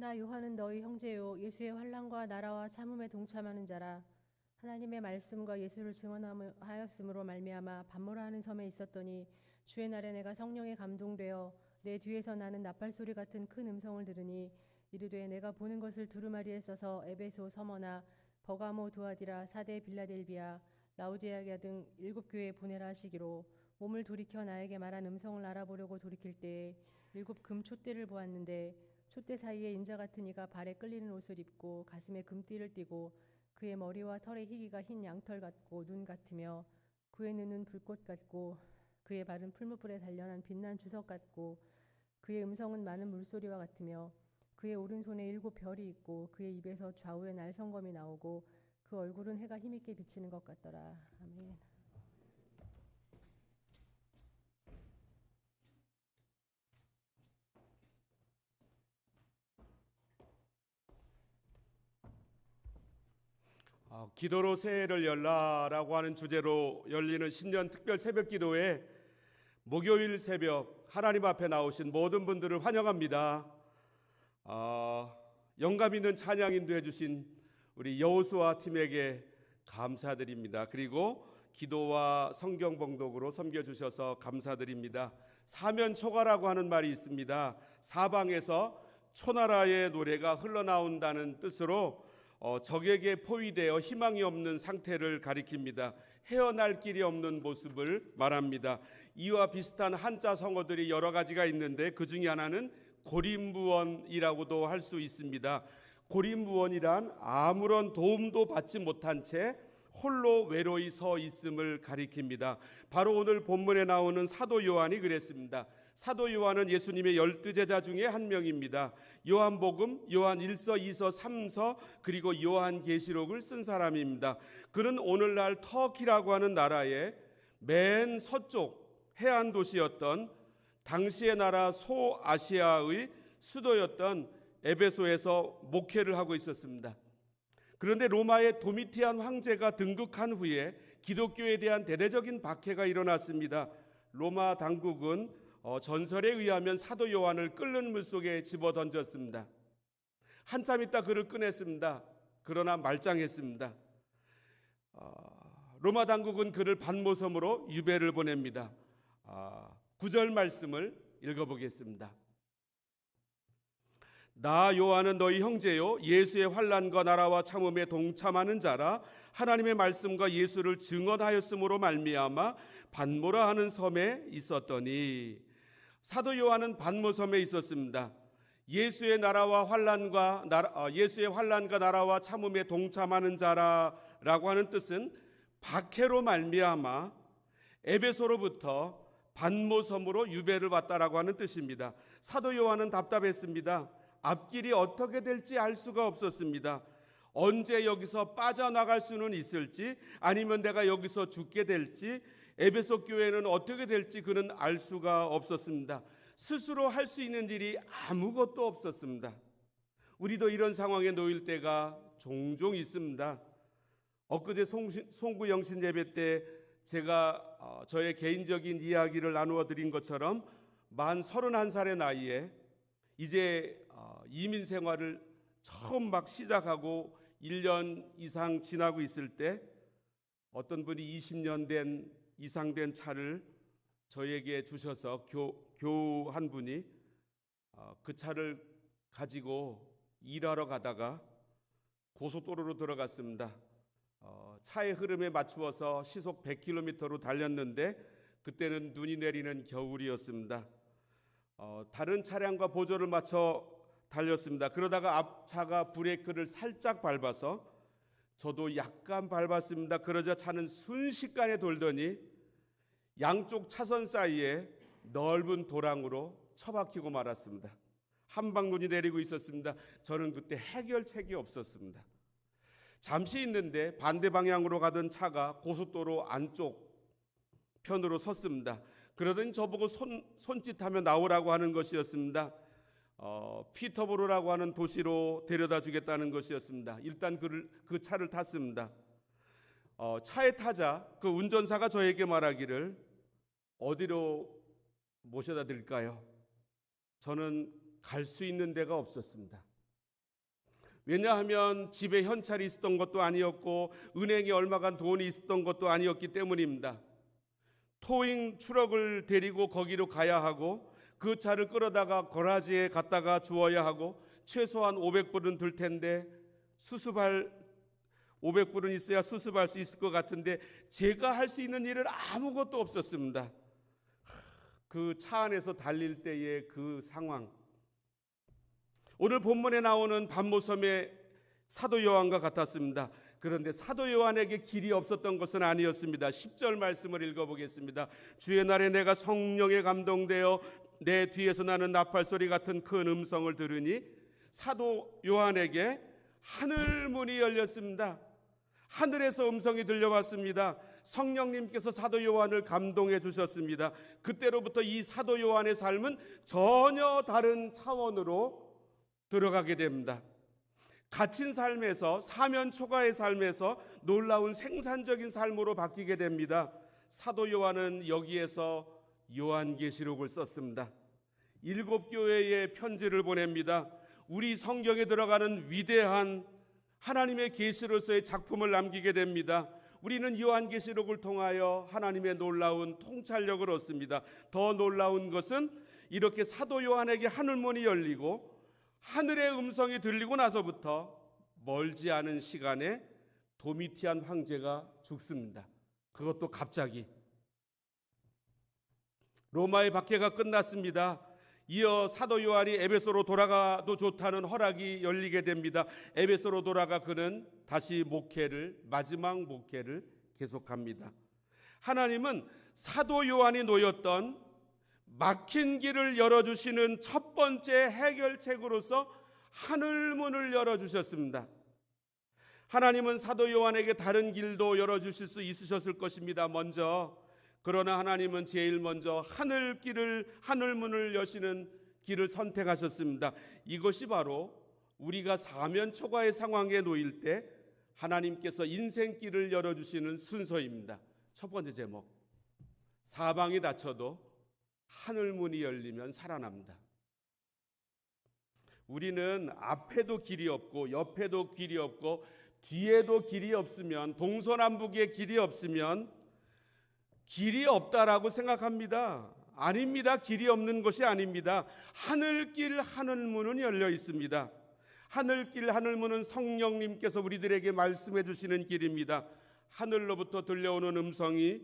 나 요한은 너희 형제요 예수의 환란과 나라와 참음에 동참하는 자라. 하나님의 말씀과 예수를 증언하였으므로 말미암아 반모라 하는 섬에 있었더니 주의 날에 내가 성령에 감동되어 내 뒤에서 나는 나팔 소리 같은 큰 음성을 들으니 이르되 내가 보는 것을 두루마리에 써서 에베소 서머나 버가모 두아디라 사대 빌라델비아 라우디아가 등 일곱 교회에 보내라 하시기로 몸을 돌이켜 나에게 말한 음성을 알아보려고 돌이킬 때에 일곱 금 촛대를 보았는데 촛대 사이에 인자 같은 이가 발에 끌리는 옷을 입고 가슴에 금띠를 띠고 그의 머리와 털의 희기가 흰 양털 같고 눈 같으며 그의 눈은 불꽃 같고 그의 발은 풀무불에 단련한 빛난 주석 같고 그의 음성은 많은 물소리와 같으며 그의 오른손에 일곱 별이 있고 그의 입에서 좌우에 날성검이 나오고 그 얼굴은 해가 힘있게 비치는 것 같더라. 아멘. 어, 기도로 새해를 열라라고 하는 주제로 열리는 신년 특별 새벽 기도에 목요일 새벽 하나님 앞에 나오신 모든 분들을 환영합니다. 어, 영감 있는 찬양 인도해 주신 우리 여호수아 팀에게 감사드립니다. 그리고 기도와 성경 봉독으로 섬겨 주셔서 감사드립니다. 사면 초가라고 하는 말이 있습니다. 사방에서 초나라의 노래가 흘러나온다는 뜻으로 어, 적에게 포위되어 희망이 없는 상태를 가리킵니다. 헤어날 길이 없는 모습을 말합니다. 이와 비슷한 한자 성어들이 여러 가지가 있는데 그 중에 하나는 고림부원이라고도 할 수 있습니다. 고림부원이란 아무런 도움도 받지 못한 채 홀로 외로이 서 있음을 가리킵니다. 바로 오늘 본문에 나오는 사도 요한이 그랬습니다. 사도 요한은 예수님의 열두 제자 중에 한 명입니다. 요한복음, 요한 1서, 2서, 3서, 그리고 요한 계시록을 쓴 사람입니다. 그는 오늘날 터키라고 하는 나라의 맨 서쪽 해안 도시였던 당시의 나라 소아시아의 수도였던 에베소에서 목회를 하고 있었습니다. 그런데 로마의 도미티안 황제가 등극한 후에 기독교에 대한 대대적인 박해가 일어났습니다. 로마 당국은 어, 전설에 의하면 사도 요한을 끓는 물 속에 집어 던졌습니다. 한참 있다 그를 꺼냈습니다. 그러나 말짱했습니다. 어, 로마 당국은 그를 반모섬으로 유배를 보냅니다. 아, 구절 말씀을 읽어보겠습니다. 나 요한은 너희 형제요 예수의 환란과 나라와 참음에 동참하는 자라 하나님의 말씀과 예수를 증언하였으므로 말미암아 반모라 하는 섬에 있었더니 사도 요한은 반모섬에 있었습니다. 예수의 나라와 환란과 나라, 어, 예수의 환란과 나라와 참음에 동참하는 자라라고 하는 뜻은 박해로 말미암아 에베소로부터 반모섬으로 유배를 받다라고 하는 뜻입니다. 사도 요한은 답답했습니다. 앞길이 어떻게 될지 알 수가 없었습니다. 언제 여기서 빠져나갈 수는 있을지 아니면 내가 여기서 죽게 될지 에베소 교회는 어떻게 될지 그는 알 수가 없었습니다. 스스로 할 수 있는 일이 아무것도 없었습니다. 우리도 이런 상황에 놓일 때가 종종 있습니다. 엊그제 송구 영신 예배 때 제가 어, 저의 개인적인 이야기를 나누어 드린 것처럼 만 31살의 나이에 이제 어, 이민 생활을 처음 막 시작하고 1년 이상 지나고 있을 때 어떤 분이 20년 된 이상 된 차를 저에게 주셔서 교, 교 한 분이 어, 그 차를 가지고 일하러 가다가 고속도로로 들어갔습니다. 어, 차의 흐름에 맞추어서 시속 100km로 달렸는데 그때는 눈이 내리는 겨울이었습니다. 어, 다른 차량과 보조를 맞춰 달렸습니다. 그러다가 앞차가 브레이크를 살짝 밟아서 저도 약간 밟았습니다. 그러자 차는 순식간에 돌더니 양쪽 차선 사이에 넓은 도랑으로 처박히고 말았습니다. 한방눈이 내리고 있었습니다. 저는 그때 해결책이 없었습니다. 잠시 있는데 반대 방향으로 가던 차가 고속도로 안쪽 편으로 섰습니다. 그러더니 저보고 손, 손짓하며 나오라고 하는 것이었습니다. 어, 피터보로라고 하는 도시로 데려다 주겠다는 것이었습니다. 일단 그를, 그 차를 탔습니다. 어, 차에 타자 그 운전사가 저에게 말하기를 어디로 모셔다 드릴까요? 저는 갈 수 있는 데가 없었습니다. 왜냐하면 집에 현찰이 있었던 것도 아니었고 은행에 얼마간 돈이 있었던 것도 아니었기 때문입니다. 토잉 트럭을 데리고 거기로 가야 하고 그 차를 끌어다가 거라지에 갖다가 주어야 하고 최소한 500불은 들 텐데 수습할 500불은 있어야 수습할 수 있을 것 같은데 제가 할 수 있는 일은 아무것도 없었습니다. 그 차 안에서 달릴 때의 그 상황. 오늘 본문에 나오는 반모섬의 사도 요한과 같았습니다. 그런데 사도 요한에게 길이 없었던 것은 아니었습니다. 10절 말씀을 읽어보겠습니다. 주의 날에 내가 성령에 감동되어 내 뒤에서 나는 나팔 소리 같은 큰 음성을 들으니 사도 요한에게 하늘 문이 열렸습니다. 하늘에서 음성이 들려왔습니다. 성령님께서 사도 요한을 감동해 주셨습니다. 그때로부터 이 사도 요한의 삶은 전혀 다른 차원으로 들어가게 됩니다. 갇힌 삶에서 사면 초과의 삶에서 놀라운 생산적인 삶으로 바뀌게 됩니다. 사도 요한은 여기에서 요한계시록을 썼습니다. 일곱 교회에 편지를 보냅니다. 우리 성경에 들어가는 위대한 하나님의 계시로서의 작품을 남기게 됩니다. 우리는 요한계시록을 통하여 하나님의 놀라운 통찰력을 얻습니다. 더 놀라운 것은 이렇게 사도 요한에게 하늘문이 열리고 하늘의 음성이 들리고 나서부터 멀지 않은 시간에 도미티안 황제가 죽습니다. 그것도 갑자기 로마의 박해가 끝났습니다. 이어 사도 요한이 에베소로 돌아가도 좋다는 허락이 열리게 됩니다. 에베소로 돌아가 그는 다시 목회를 마지막 목회를 계속합니다. 하나님은 사도 요한이 놓였던 막힌 길을 열어주시는 첫 번째 해결책으로서 하늘문을 열어주셨습니다. 하나님은 사도 요한에게 다른 길도 열어주실 수 있으셨을 것입니다. 먼저 그러나 하나님은 제일 먼저 하늘 길을 하늘 문을 여시는 길을 선택하셨습니다. 이것이 바로 우리가 사면 초과의 상황에 놓일 때 하나님께서 인생길을 열어 주시는 순서입니다. 첫 번째 제목. 사방이 닫혀도 하늘 문이 열리면 살아납니다. 우리는 앞에도 길이 없고 옆에도 길이 없고 뒤에도 길이 없으면 동서남북에 길이 없으면 길이 없다라고 생각합니다. 아닙니다. 길이 없는 것이 아닙니다. 하늘길 하늘문은 열려 있습니다. 하늘길 하늘문은 성령님께서 우리들에게 말씀해 주시는 길입니다. 하늘로부터 들려오는 음성이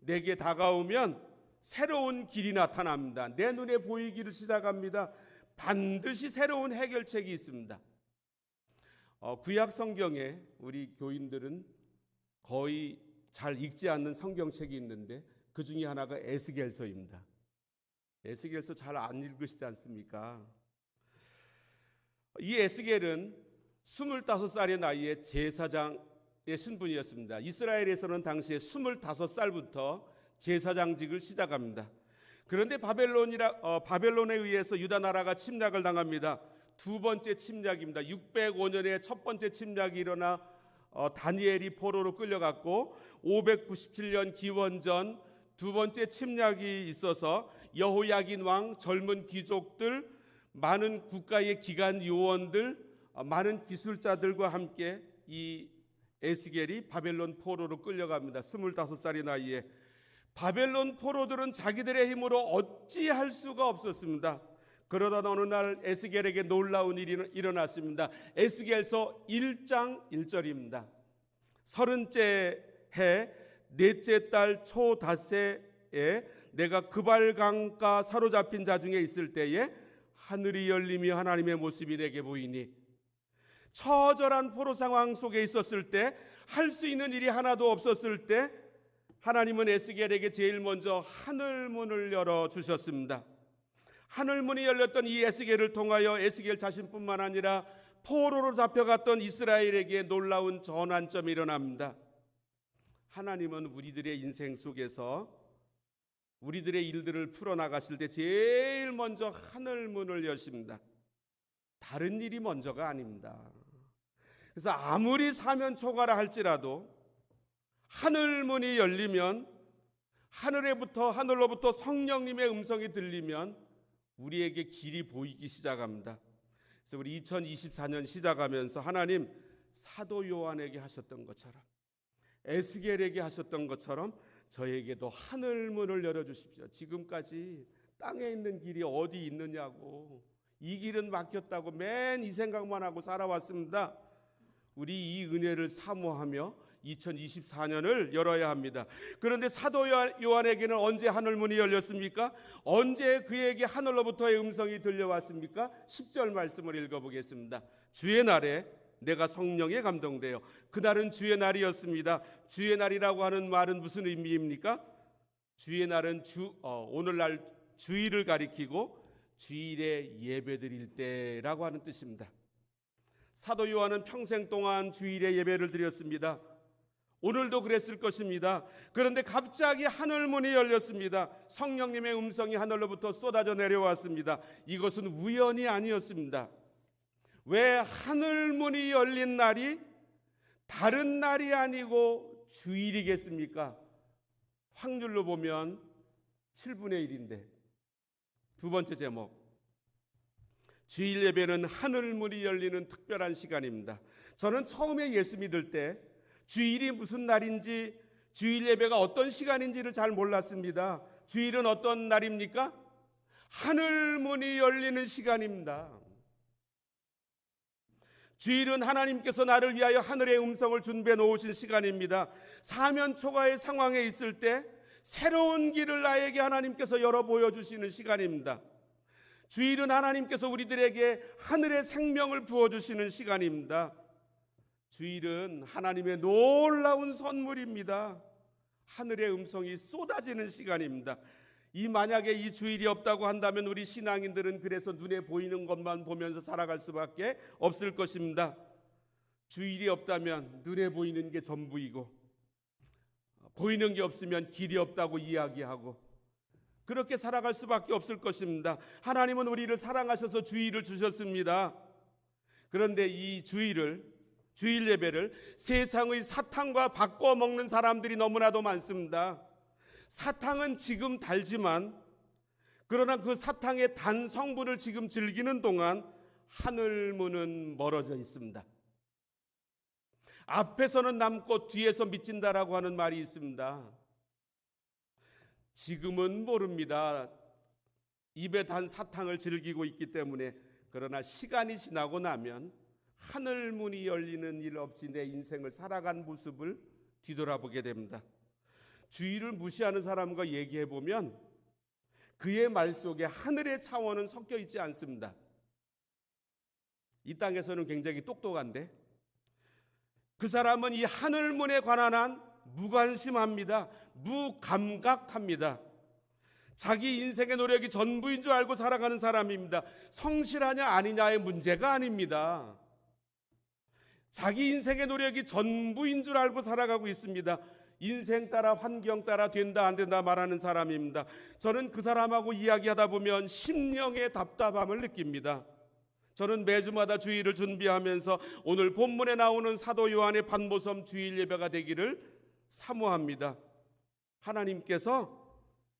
내게 다가오면 새로운 길이 나타납니다. 내 눈에 보이기를 시작합니다. 반드시 새로운 해결책이 있습니다. 어, 구약 성경에 우리 교인들은 거의 잘 읽지 않는 성경책이 있는데 그 중에 하나가 에스겔서입니다. 에스겔서 잘 안 읽으시지 않습니까? 이 에스겔은 25살의 나이에 제사장의 신분이었습니다. 이스라엘에서는 당시에 25살부터 제사장직을 시작합니다. 그런데 바벨론이라 어, 바벨론에 의해서 유다 나라가 침략을 당합니다. 두 번째 침략입니다. 605년에 첫 번째 침략이 일어나 어, 다니엘이 포로로 끌려갔고 597년 기원전 두 번째 침략이 있어서 여호야긴 왕 젊은 귀족들 많은 국가의 기관 요원들 어, 많은 기술자들과 함께 이 에스겔이 바벨론 포로로 끌려갑니다. 25살의 나이에 바벨론 포로들은 자기들의 힘으로 어찌할 수가 없었습니다. 그러다 어느 날 에스겔에게 놀라운 일이 일어났습니다. 에스겔서 1장 1절입니다. 서른째 해 넷째 달 초닷새에 내가 그발강가 사로잡힌 자 중에 있을 때에 하늘이 열리며 하나님의 모습이 내게 보이니 처절한 포로 상황 속에 있었을 때 할 수 있는 일이 하나도 없었을 때 하나님은 에스겔에게 제일 먼저 하늘 문을 열어 주셨습니다. 하늘 문이 열렸던 이 에스겔을 통하여 에스겔 자신뿐만 아니라 포로로 잡혀갔던 이스라엘에게 놀라운 전환점이 일어납니다. 하나님은 우리들의 인생 속에서 우리들의 일들을 풀어 나가실 때 제일 먼저 하늘 문을 여십니다. 다른 일이 먼저가 아닙니다. 그래서 아무리 사면 초과라 할지라도 하늘 문이 열리면 하늘에부터 하늘로부터 성령님의 음성이 들리면 우리에게 길이 보이기 시작합니다. 그래서 우리 2024년 시작하면서 하나님 사도 요한에게 하셨던 것처럼 에스겔에게 하셨던 것처럼 저에게도 하늘 문을 열어 주십시오. 지금까지 땅에 있는 길이 어디 있느냐고 이 길은 막혔다고 맨 이 생각만 하고 살아왔습니다. 우리 이 은혜를 사모하며 2024년을 열어야 합니다. 그런데 사도 요한- 요한에게는 언제 하늘 문이 열렸습니까? 언제 그에게 하늘로부터의 음성이 들려왔습니까? 10절 말씀을 읽어보겠습니다. 주의 날에 내가 성령에 감동되어 그날은 주의 날이었습니다. 주의 날이라고 하는 말은 무슨 의미입니까? 주의 날은 주 어, 오늘날 주일을 가리키고 주일에 예배드릴 때라고 하는 뜻입니다. 사도 요한은 평생 동안 주일에 예배를 드렸습니다. 오늘도 그랬을 것입니다. 그런데 갑자기 하늘 문이 열렸습니다. 성령님의 음성이 하늘로부터 쏟아져 내려왔습니다. 이것은 우연이 아니었습니다. 왜 하늘 문이 열린 날이 다른 날이 아니고 주일이겠습니까? 확률로 보면 7분의 1인데 두 번째 제목 주일 예배는 하늘 문이 열리는 특별한 시간입니다. 저는 처음에 예수 믿을 때 주일이 무슨 날인지 주일 예배가 어떤 시간인지를 잘 몰랐습니다. 주일은 어떤 날입니까? 하늘 문이 열리는 시간입니다. 주일은 하나님께서 나를 위하여 하늘의 음성을 준비해 놓으신 시간입니다. 사면 초가의 상황에 있을 때 새로운 길을 나에게 하나님께서 열어 보여주시는 시간입니다. 주일은 하나님께서 우리들에게 하늘의 생명을 부어주시는 시간입니다. 주일은 하나님의 놀라운 선물입니다. 하늘의 음성이 쏟아지는 시간입니다. 이 만약에 이 주일이 없다고 한다면 우리 신앙인들은 그래서 눈에 보이는 것만 보면서 살아갈 수밖에 없을 것입니다. 주일이 없다면 눈에 보이는 게 전부이고 보이는 게 없으면 길이 없다고 이야기하고 그렇게 살아갈 수밖에 없을 것입니다. 하나님은 우리를 사랑하셔서 주일을 주셨습니다. 그런데 이 주일을 주일 예배를 세상의 사탕과 바꿔 먹는 사람들이 너무나도 많습니다. 사탕은 지금 달지만 그러나 그 사탕의 단 성분을 지금 즐기는 동안 하늘 문은 멀어져 있습니다. 앞에서는 남고 뒤에서 미친다라고 하는 말이 있습니다. 지금은 모릅니다. 입에 단 사탕을 즐기고 있기 때문에 그러나 시간이 지나고 나면 하늘 문이 열리는 일 없이 내 인생을 살아간 모습을 뒤돌아보게 됩니다. 주의를 무시하는 사람과 얘기해 보면 그의 말 속에 하늘의 차원은 섞여 있지 않습니다. 이 땅에서는 굉장히 똑똑한데 그 사람은 이 하늘 문에 관한 한 무관심합니다. 무감각합니다. 자기 인생의 노력이 전부인 줄 알고 살아가는 사람입니다. 성실하냐 아니냐의 문제가 아닙니다. 자기 인생의 노력이 전부인 줄 알고 살아가고 있습니다. 인생 따라 환경 따라 된다 안 된다 말하는 사람입니다. 저는 그 사람하고 이야기하다 보면 심령의 답답함을 느낍니다. 저는 매주마다 주일을 준비하면서 오늘 본문에 나오는 사도 요한의 반모섬 주일 예배가 되기를 사모합니다. 하나님께서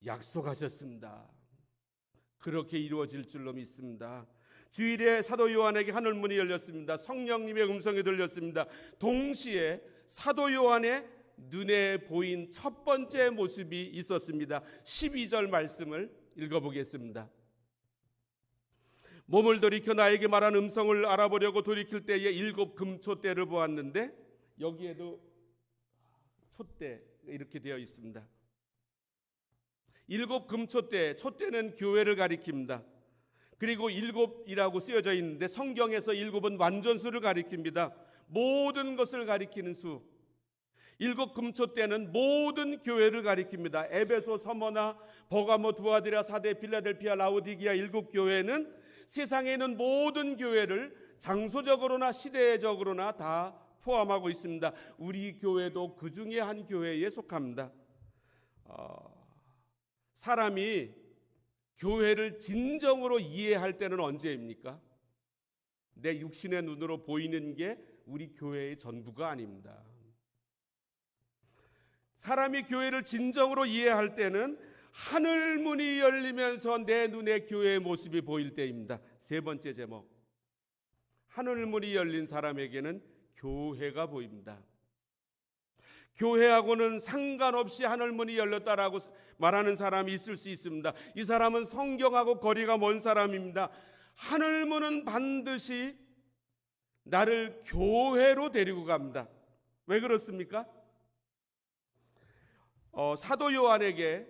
약속하셨습니다. 그렇게 이루어질 줄로 믿습니다. 주일에 사도 요한에게 하늘 문이 열렸습니다. 성령님의 음성이 들렸습니다. 동시에 사도 요한의 눈에 보인 첫 번째 모습이 있었습니다. 12절 말씀을 읽어보겠습니다. 몸을 돌이켜 나에게 말한 음성을 알아보려고 돌이킬 때에 일곱 금초대를 보았는데 여기에도 촛대 이렇게 되어 있습니다. 일곱 금초대, 촛대는 교회를 가리킵니다. 그리고 일곱이라고 쓰여져 있는데 성경에서 일곱은 완전수를 가리킵니다. 모든 것을 가리키는 수. 일곱 금초대는 모든 교회를 가리킵니다. 에베소, 서머나, 버가모, 두아디라, 사대, 필라델피아, 라우디기아 일곱 교회는 세상에 있는 모든 교회를 장소적으로나 시대적으로나 다 포함하고 있습니다. 우리 교회도 그 중에 한 교회에 속합니다. 어, 사람이 교회를 진정으로 이해할 때는 언제입니까? 내 육신의 눈으로 보이는 게 우리 교회의 전부가 아닙니다. 사람이 교회를 진정으로 이해할 때는 하늘 문이 열리면서 내 눈에 교회의 모습이 보일 때입니다. 세 번째 제목. 하늘 문이 열린 사람에게는 교회가 보입니다. 교회하고는 상관없이 하늘 문이 열렸다라고 말하는 사람이 있을 수 있습니다. 이 사람은 성경하고 거리가 먼 사람입니다. 하늘 문은 반드시 나를 교회로 데리고 갑니다. 왜 그렇습니까? 어, 사도 요한에게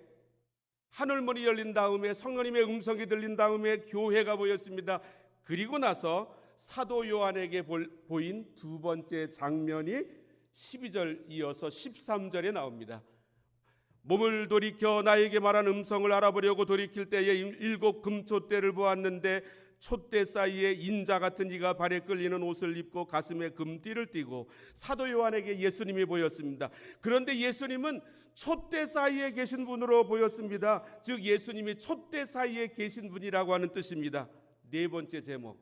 하늘 문이 열린 다음에 성령님의 음성이 들린 다음에 교회가 보였습니다. 그리고 나서 사도 요한에게 볼- 보인 두 번째 장면이 12절 이어서 13절에 나옵니다. 몸을 돌이켜 나에게 말한 음성을 알아보려고 돌이킬 때에 일곱 금촛대를 보았는데 촛대 사이에 인자 같은 이가 발에 끌리는 옷을 입고 가슴에 금띠를 띠고 사도 요한에게 예수님이 보였습니다. 그런데 예수님은 촛대 사이에 계신 분으로 보였습니다. 즉 예수님이 촛대 사이에 계신 분이라고 하는 뜻입니다. 네 번째 제목.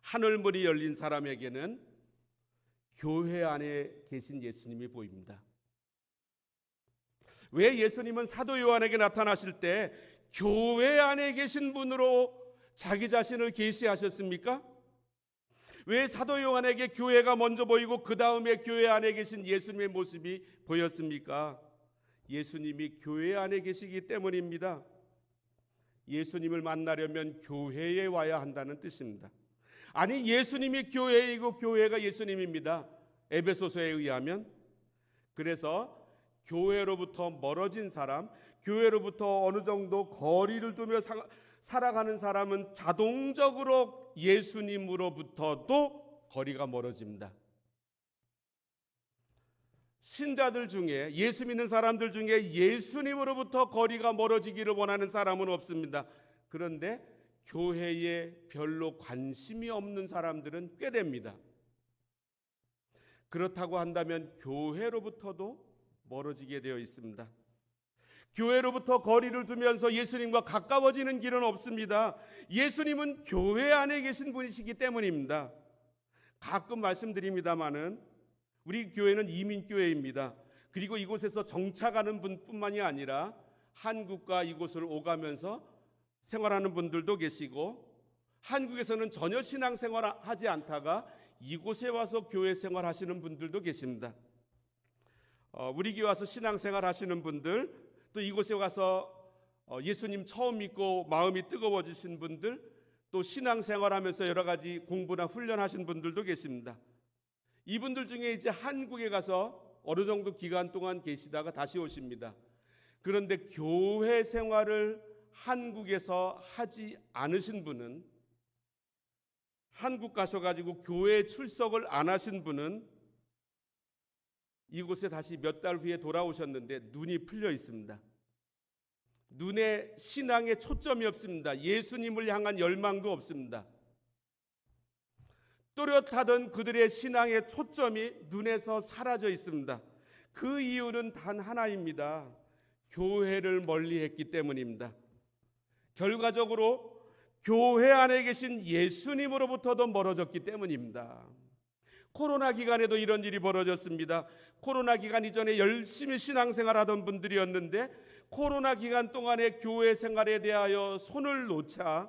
하늘 문이 열린 사람에게는 교회 안에 계신 예수님이 보입니다. 왜 예수님은 사도 요한에게 나타나실 때 교회 안에 계신 분으로 자기 자신을 계시하셨습니까? 왜 사도 요한에게 교회가 먼저 보이고 그 다음에 교회 안에 계신 예수님의 모습이 보였습니까? 예수님이 교회 안에 계시기 때문입니다. 예수님을 만나려면 교회에 와야 한다는 뜻입니다. 아니 예수님이 교회이고 교회가 예수님입니다. 에베소서에 의하면 그래서 교회로부터 멀어진 사람, 교회로부터 어느 정도 거리를 두며 사- 살아가는 사람은 자동적으로 예수님으로부터도 거리가 멀어집니다. 신자들 중에 예수 믿는 사람들 중에 예수님으로부터 거리가 멀어지기를 원하는 사람은 없습니다. 그런데 교회에 별로 관심이 없는 사람들은 꽤 됩니다. 그렇다고 한다면 교회로부터도 멀어지게 되어 있습니다. 교회로부터 거리를 두면서 예수님과 가까워지는 길은 없습니다. 예수님은 교회 안에 계신 분이시기 때문입니다. 가끔 말씀드립니다마는 우리 교회는 이민교회입니다. 그리고 이곳에서 정착하는 분뿐만이 아니라 한국과 이곳을 오가면서 생활하는 분들도 계시고 한국에서는 전혀 신앙 생활하지 않다가 이곳에 와서 교회 생활하시는 분들도 계십니다. 어, 우리 교회 와서 신앙 생활하시는 분들 또 이곳에 가서 어, 예수님 처음 믿고 마음이 뜨거워지신 분들 또 신앙 생활하면서 여러 가지 공부나 훈련하신 분들도 계십니다. 이분들 중에 이제 한국에 가서 어느 정도 기간 동안 계시다가 다시 오십니다. 그런데 교회 생활을 한국에서 하지 않으신 분은 한국 가셔가지고 교회 출석을 안 하신 분은 이곳에 다시 몇 달 후에 돌아오셨는데 눈이 풀려 있습니다. 눈에 신앙의 초점이 없습니다. 예수님을 향한 열망도 없습니다. 또렷하던 그들의 신앙의 초점이 눈에서 사라져 있습니다. 그 이유는 단 하나입니다. 교회를 멀리 했기 때문입니다. 결과적으로 교회 안에 계신 예수님으로부터도 멀어졌기 때문입니다. 코로나 기간에도 이런 일이 벌어졌습니다. 코로나 기간 이전에 열심히 신앙생활 하던 분들이었는데 코로나 기간 동안에 교회 생활에 대하여 손을 놓자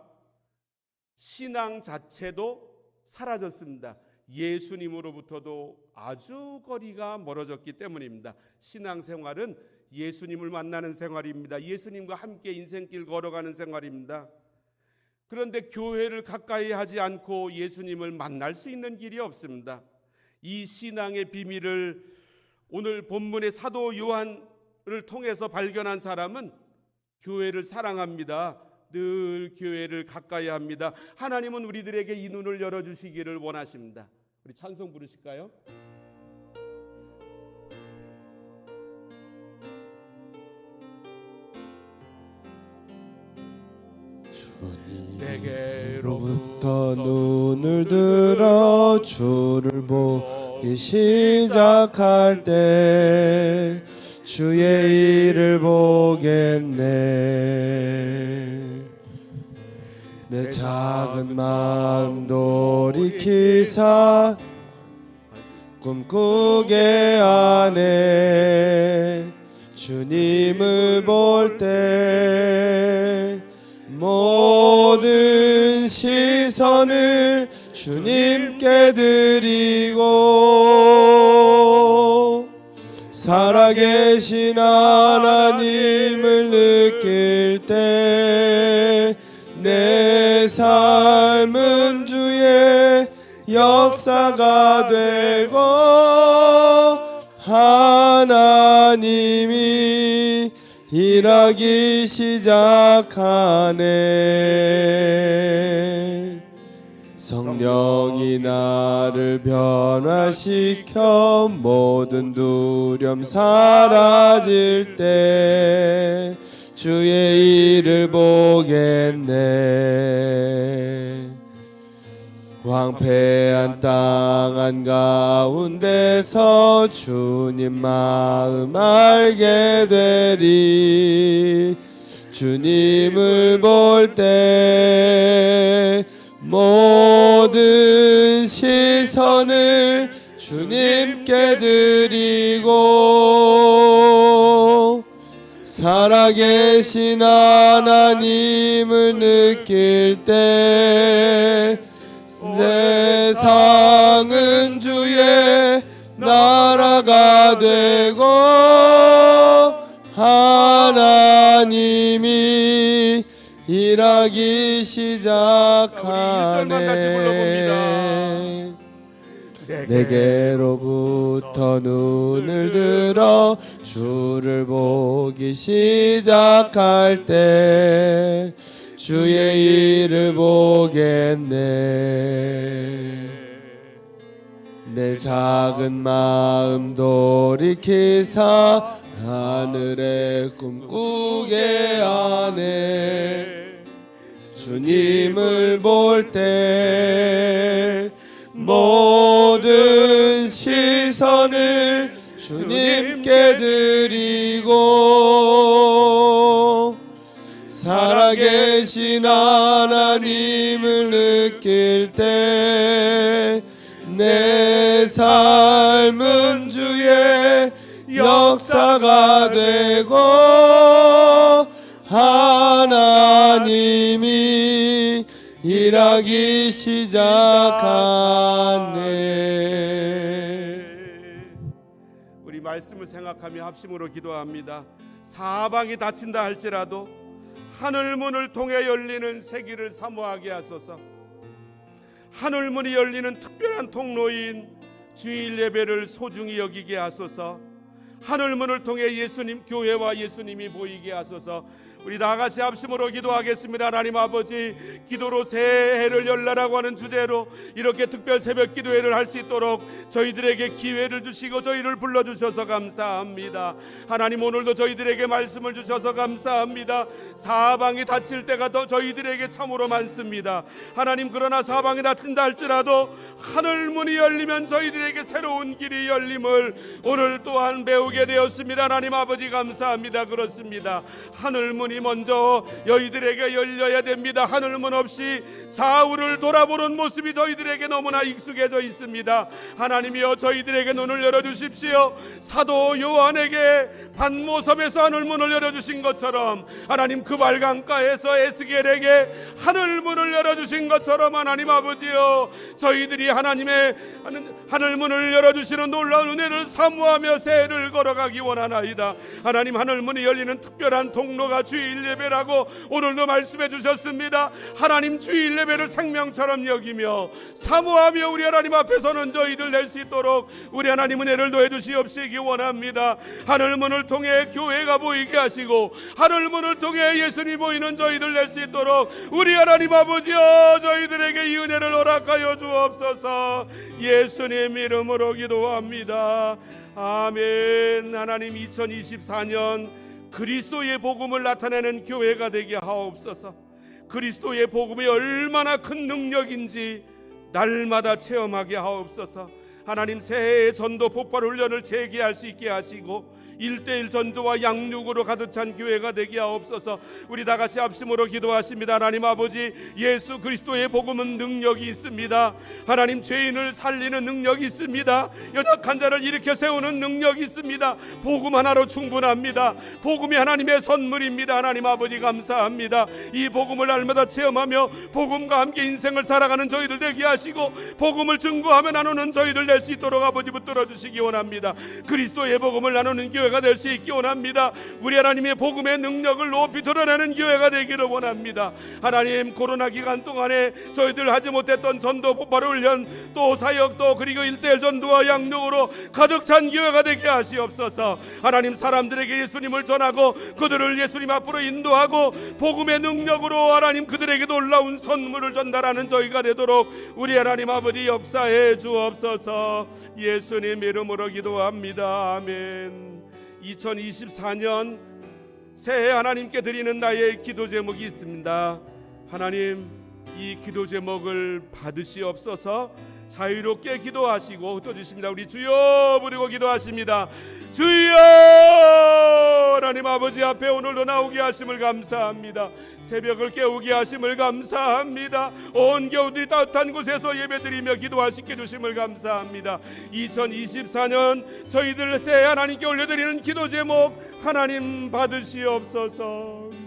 신앙 자체도 사라졌습니다. 예수님으로부터도 아주 거리가 멀어졌기 때문입니다. 신앙 생활은 예수님을 만나는 생활입니다. 예수님과 함께 인생길 걸어가는 생활입니다. 그런데 교회를 가까이 하지 않고 예수님을 만날 수 있는 길이 없습니다. 이 신앙의 비밀을 오늘 본문의 사도 요한을 통해서 발견한 사람은 교회를 사랑합니다. 늘 교회를 가까이 합니다. 하나님은 우리들에게 이 눈을 열어 주시기를 원하십니다. 우리 찬송 부르실까요? 로부터 눈을 들어 주를 보기 시작할 때 주의 일을 보겠네. 내 작은 마음 돌이키사 꿈꾸게 하네. 주님을 볼때 모든 시선을 주님께 드리고 살아계신 하나님을 느낄 때 내 삶은 주의 역사가 되고 하나님이 일하기 시작하네. 성령이 나를 변화시켜 모든 두려움 사라질 때 주의 일을 보겠네 황폐한 땅 한가운데서 주님 마음 알게 되리. 주님을 볼 때 모든 시선을 주님께 드리고 살아계신 하나님을 느낄 때 세상은 주의 나라가 되고 하나님이 일하기 시작하네. 내게로부터 눈을 들어 주를 보기 시작할 때 주의 일을 보겠네. 내 작은 마음 돌이키사 하늘의 꿈꾸게 하네. 주님을 볼 때 모든 시선을 주님께 드리고 살아계신 하나님을 느낄 때 내 삶은 주의 역사가 되고 하나님이 일하기 시작하네 우리 말씀을 생각하며 합심으로 기도합니다. 사방이 닫힌다 할지라도 하늘 문을 통해 열리는 세기를 사모하게 하소서. 하늘 문이 열리는 특별한 통로인 주일 예배를 소중히 여기게 하소서. 하늘 문을 통해 예수님 교회와 예수님이 보이게 하소서. 우리 다 같이 합심으로 기도하겠습니다. 하나님 아버지, 기도로 새해를 열라라고 하는 주제로 이렇게 특별 새벽 기도회를 할 수 있도록 저희들에게 기회를 주시고 저희를 불러 주셔서 감사합니다. 하나님 오늘도 저희들에게 말씀을 주셔서 감사합니다. 사방이 닫힐 때가 더 저희들에게 참으로 많습니다. 하나님 그러나 사방이 닫힌다 할지라도 하늘 문이 열리면 저희들에게 새로운 길이 열림을 오늘 또한 배우게 되었습니다. 하나님 아버지 감사합니다. 그렇습니다. 하늘 문이 먼저 너희들에게 열려야 됩니다. 하늘 문 없이 좌우를 돌아보는 모습이 저희들에게 너무나 익숙해져 있습니다. 하나님이여 저희들에게 눈을 열어 주십시오. 사도 요한에게 반모섬에서 하늘 문을 열어 주신 것처럼 하나님 그 발강가에서 에스겔에게 하늘 문을 열어 주신 것처럼 하나님 아버지여 저희들이 하나님의 하늘 문을 열어 주시는 놀라운 은혜를 사모하며 새해를 걸어가기 원하나이다. 하나님 하늘 문이 열리는 특별한 통로가 주일 예배라고 오늘도 말씀해 주셨습니다. 하나님 주일 예배를 생명처럼 여기며 사모하며 우리 하나님 앞에 서는 저희들 낼 수 있도록 우리 하나님 은혜를 더해 주시옵시기 원합니다. 하늘 문을 통해 교회가 보이게 하시고 하늘 문을 통해 예수님 보이는 저희들 낼 수 있도록 우리 하나님 아버지여 저희들에게 이 은혜를 허락하여 주옵소서. 예수님 이름으로 기도합니다. 아멘. 하나님 2024년 그리스도의 복음을 나타내는 교회가 되게 하옵소서. 그리스도의 복음이 얼마나 큰 능력인지 날마다 체험하게 하옵소서. 하나님 새해의 전도 폭발 훈련을 재개할 수 있게 하시고 일대일 전도와 양육으로 가득 찬 교회가 되게 하옵소서. 우리 다 같이 합심으로 기도하십니다. 하나님 아버지 예수 그리스도의 복음은 능력이 있습니다. 하나님 죄인을 살리는 능력이 있습니다. 연약한 자를 일으켜 세우는 능력이 있습니다. 복음 하나로 충분합니다. 복음이 하나님의 선물입니다. 하나님 아버지 감사합니다. 이 복음을 날마다 체험하며 복음과 함께 인생을 살아가는 저희들 되게 하시고 복음을 증거하며 나누는 저희들 될수 있도록 아버지 붙들어 주시기 원합니다. 그리스도의 복음을 나누는 교회 가 될 수 있기 원합니다. 우리 하나님의 복음의 능력을 높이 드러내는 교회가 되기를 원합니다. 하나님 코로나 기간 동안에 저희들 하지 못했던 전도 폭발 훈련 또 사역 또 그리고 일대일 전도와 양육으로 가득 찬 교회가 되게 하시옵소서. 하나님 사람들에게 예수님을 전하고 그들을 예수님 앞으로 인도하고 복음의 능력으로 하나님 그들에게 놀라운 선물을 전달하는 저희가 되도록 우리 하나님 아버지 역사해 주옵소서. 예수님 이름으로 기도합니다. 아멘. 2024년 새해 하나님께 드리는 나의 기도 제목이 있습니다. 하나님 이 기도 제목을 받으시옵소서. 자유롭게 기도하시고 흩어주십니다. 우리 주여 부르고 기도하십니다. 주여 하나님 아버지 앞에 오늘도 나오게 하심을 감사합니다. 새벽을 깨우게 하심을 감사합니다. 온 겨우들이 따뜻한 곳에서 예배드리며 있게 주심을 감사합니다. 2024년 저희들 새 하나님께 올려드리는 기도 제목 하나님 받으시옵소서.